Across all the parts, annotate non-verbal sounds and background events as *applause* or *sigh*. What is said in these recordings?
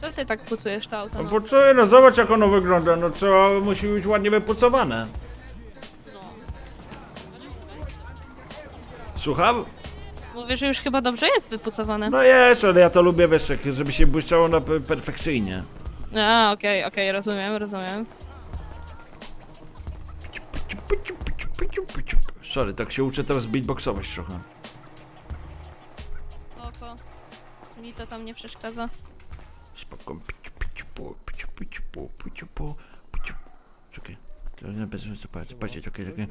Co ty tak pucujesz to auto? No No, po co? No zobacz jak ono wygląda, no trzeba, musi być ładnie wypucowane. Słucham? Mówisz, że już chyba dobrze jest wypucowane. No jest, ale ja to lubię, wiesz, tak, żeby się błyszczało na pe- perfekcyjnie. A, okej, okej, rozumiem, rozumiem. Sorry, tak się uczę teraz beatboxować trochę. Spoko. Mi to tam nie przeszkadza. Spoko. Piciu, piciu, po, piciu, piciu, po, piciu, po, piciu. Czekaj. Będzie co patrzeć, patrzeć, czekaj, czekaj.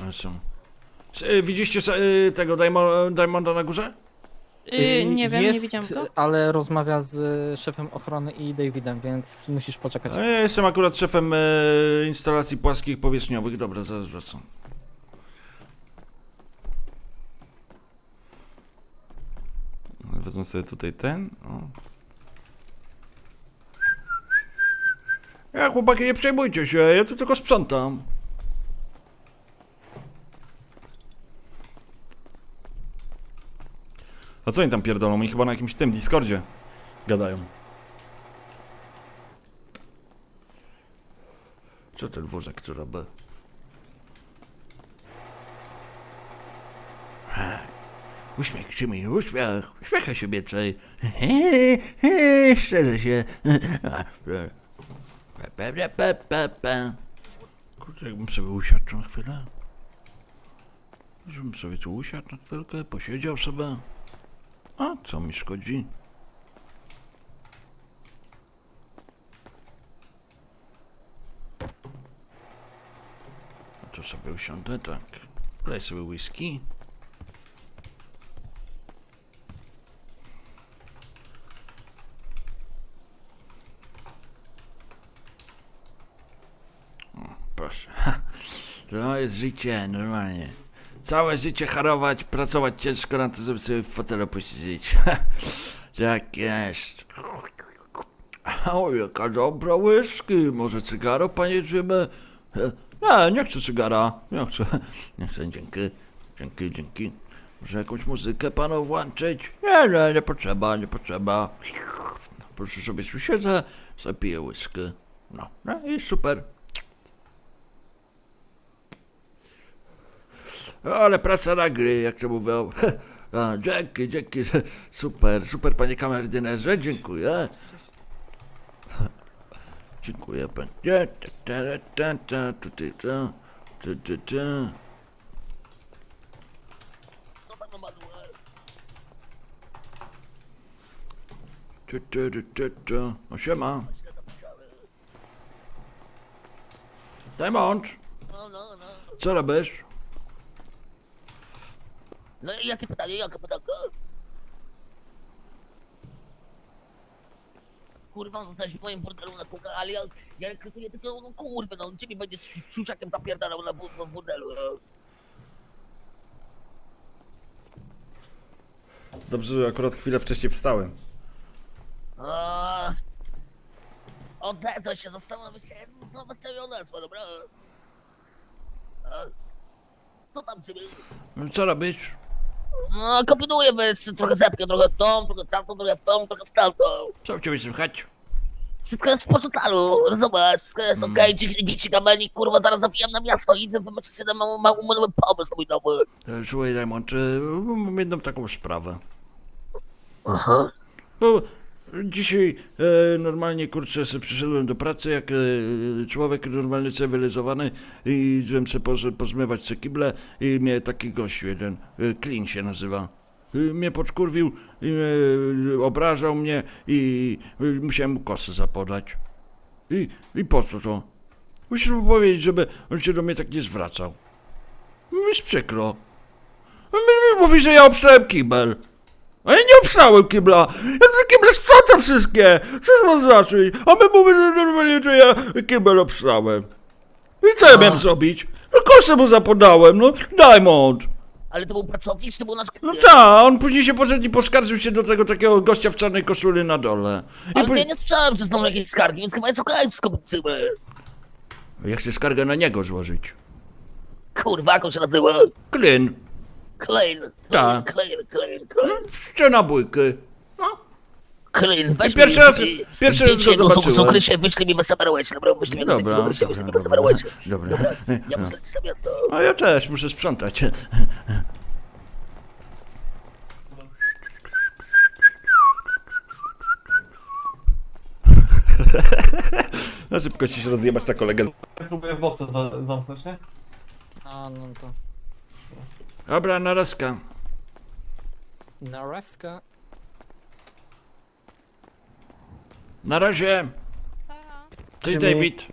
No y, Widzieliście y, tego Diamo- Diamonda na górze? Yy, nie wiem, jest, nie widziałam go. ale rozmawia z szefem ochrony i Davidem, więc musisz poczekać. A ja jestem akurat szefem e, instalacji płaskich powierzchniowych. Dobra, zaraz wracam. Wezmę sobie tutaj ten. O. Ja, chłopaki, nie przejmujcie się, ja tu tylko sprzątam. A co oni tam pierdolą? Oni chyba na jakimś tym Discordzie gadają. Co ten wózek tu robi? Uśmiech mi, uśmiech, uśmiecha się więcej. Szczerze się. Pa. Kurczę, jakbym sobie usiadł na chwilę. Żebym sobie tu usiadł na chwilkę, posiedział sobie. A co mi szkodzi? To sobie usiądę, tak. Wlej sobie whisky. O, proszę. *laughs* To jest życie, normalnie. Całe życie harować, pracować ciężko na to, żeby sobie w fotelu posiedzieć. *laughs* tak jest. O, jaka dobra whisky. Może cygaro, panie Jimmy? Nie, nie chcę cygara. Nie chcę. Nie chcę, dzięki. Dzięki, dzięki. Może jakąś muzykę panu włączyć? Nie, nie, nie potrzeba, nie potrzeba. Proszę sobie siedzę, zapiję whisky. No, no i super. Ale praca na gry, jak to mówią. *laughs* A, dzięki, dzięki. Super, super, panie kamerdynerze, dziękuję. Dziękuję panie. Ta, ta, ta, ta, ta, tu. Tu, tu, tu, tu, tu. O, siema. No, no, no. co robisz? No i jakie pytanie, jakie pytanko? Kurwa, zostałeś w moim burdelu na kółkach, ale ja, ja rekrutuję tylko, no kurwa, no ciebie będzie z szuszakiem zapierdalał na bu- w burdelu, no. Dobrze, że akurat chwilę wcześniej wstałem. A... Odezwał się, zastanowię się, znowu chciał odezwał, dobra? A... Co tam ciebie? Co robisz? No, kombinuję, weź trochę zepkę, trochę w tą, trochę w tamtą, trochę w tą, trochę w tamtą. Co ciebie słychać? Wszystko jest w porządku, zobacz, wszystko jest Mm. okej, okay. dzieci kamelnik, kurwa, zaraz zawijam na miasto i idę wybaczyć się na mały, mały, mały pomysł mój nowy. E, Słuchaj, Diamond, e, mam jedną taką sprawę. Aha. Bo dzisiaj e, normalnie, kurczę, sobie przyszedłem do pracy jak e, człowiek normalny, cywilizowany i żebym sobie poz, pozmywać se kible i mnie taki gość jeden, e, Klin się nazywa. E, mnie podkurwił, e, obrażał mnie i e, musiałem mu kosę zapodać. I, I po co to? Musisz mu powiedzieć, żeby on się do mnie tak nie zwracał. Mi jest przykro. Mówi, że ja obstałem kibel. A ja nie obstałem kibla. Ja te kible sprzątam wszystkie. Co to ma znaczyć? A my mówimy, że normalnie, że ja kibel obstałem. I co ja miałem zrobić? No kosę mu zapodałem, no Diamond. Ale to był pracownik, czy to był nasz No klient? tak, on później się poszedł i poskarżył się do tego takiego gościa w czarnej koszuli na dole. I Ale później... ja nie słyszałem, że znowu jakieś skargi, więc chyba jest okej, wszystko podcymy. Ja chcę skargę na niego złożyć. Kurwa, jak on się nazywa? Klin. Klein. Tak. Klein, Klein, Klein. Ściana bójki. Klein, weź Pierwszy mi- raz- i- pierwszy raz zdjęcie go jego zobaczyłem. z ukrycia, wyślij mi w Samarowecie, dobra? Wyślij mi go Dobra, wyślij mi w dobra, dobra. Dobra, ja No. muszę lecieć na miasto. A ja też muszę sprzątać. *laughs* No szybko ci się rozjebać na kolegę. Próbuję w to zamknąć, nie? A, no to... Dobra, narazka. Nareska. Na razie. Cześć David.